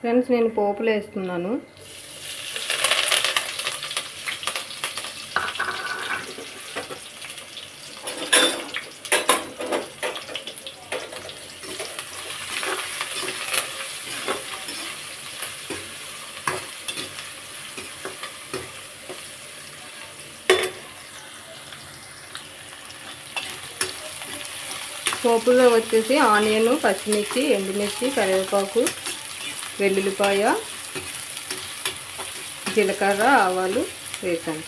Friends నేను పోపులు వేస్తున్నాను. పోపులో వచ్చేసి ఆనియన్ పచ్చిమిర్చి ఎండుమిర్చి కరివేపాకు వెల్లుల్లిపాయ జీలకర్ర ఆవాలు వేసాను.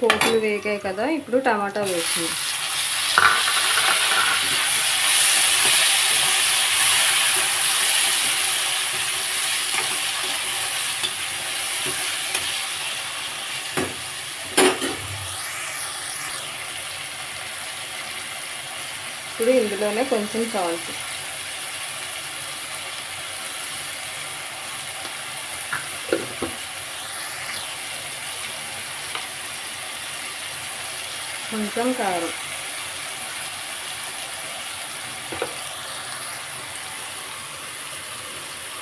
పోపులు వేగాయి కదా ఇప్పుడు టమాటా వేస్తున్నాం. ఇప్పుడు ఇందులోనే కొంచెం సాల్ట్ కొంచెం కారం.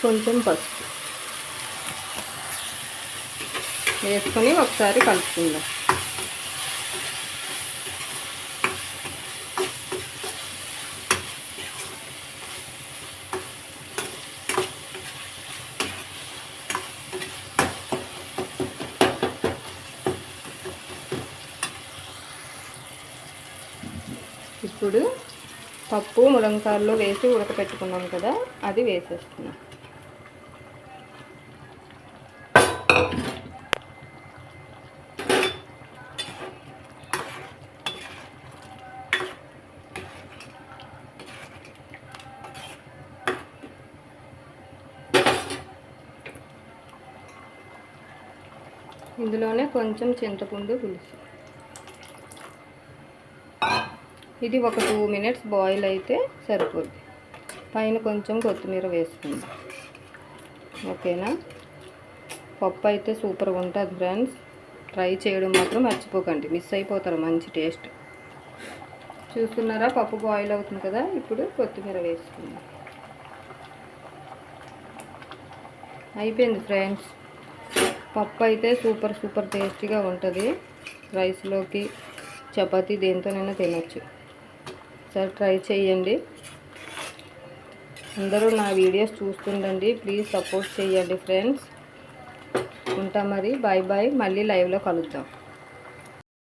కొంచెం పసుపు. వేసుకొని ఒకసారి కలుపుకుందాం. ఇప్పుడు పప్పు ములంకాయల్లో వేసి ఉడకపెట్టుకున్నాం కదా అది వేసేస్తున్నాం. ఇందులోనే కొంచెం చింతపండు పులుసు. ఇది ఒక టూ మినిట్స్ బాయిల్ అయితే సరిపోద్ది. పైన కొంచెం కొత్తిమీర వేసుకుందాం. ఓకేనా? పప్పు అయితే సూపర్గా ఉంటుంది ఫ్రెండ్స్. ట్రై చేయడం మాత్రం మర్చిపోకండి. మిస్ అయిపోతారు మంచి టేస్ట్. చూస్తున్నారా? పప్పు బాయిల్ అవుతుంది కదా? ఇప్పుడు కొత్తిమీర వేసుకుందాం. అయిపోయింది ఫ్రెండ్స్. పప్పు అయితే సూపర్ సూపర్ టేస్టీగా ఉంటుంది. రైస్లోకి చపాతీ దేంతోనైనా తినొచ్చు. ఒకసారి ట్రై చేయండి. అందరూ నా వీడియోస్ చూస్తుండండి. ప్లీజ్ సపోర్ట్ చేయండి ఫ్రెండ్స్. ఉంటా మరి. బాయ్ బాయ్ మళ్ళీ లైవ్లో కలుద్దాం.